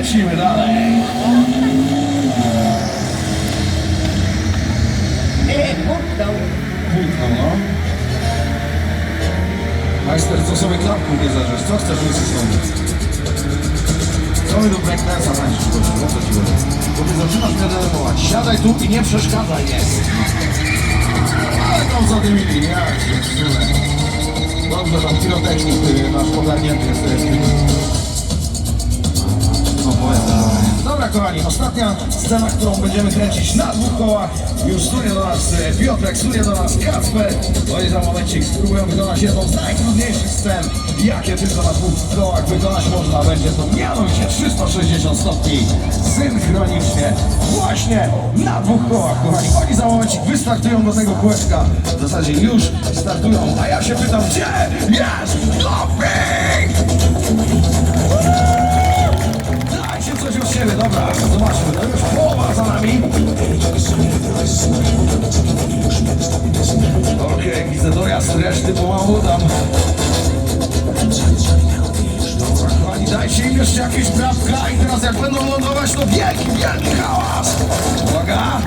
Lecimy dalej. Puknął. Pultno, no. Majster, co sobie klapką nie zarzesz? Co chcesz mi zrobić? Co mi do breakdance'a tańczysz? O co ci chodzi? Bo ty zaczynasz mnie denerwować. Siadaj tu i nie przeszkadzaj, jest. Ale tam zadymili, jak się Dobrze, tam pirotechnik y, nasz ogarnięty jest. Kochani, ostatnia scena, którą będziemy kręcić na dwóch kołach. Już studia do nas e, Piotrek, studia do nas Kasper. No i za momencik spróbują wykonać jedną z najtrudniejszych scen, jakie tylko na dwóch kołach wykonać można. Będzie to mianowicie 360 stopni synchronicznie właśnie na dwóch kołach, kochani. Oni za momencik wystartują do tego kółeczka. W zasadzie już startują, a ja się pytam, gdzie jest doping? Dobra, zobaczmy, to już połowa za nami. Okej, widzę dojazd reszty pomału tam. Dobra, kochani, dajcie im jeszcze jakieś prawka i teraz jak będą lądować, to wielki, wielki hałas. Uwaga!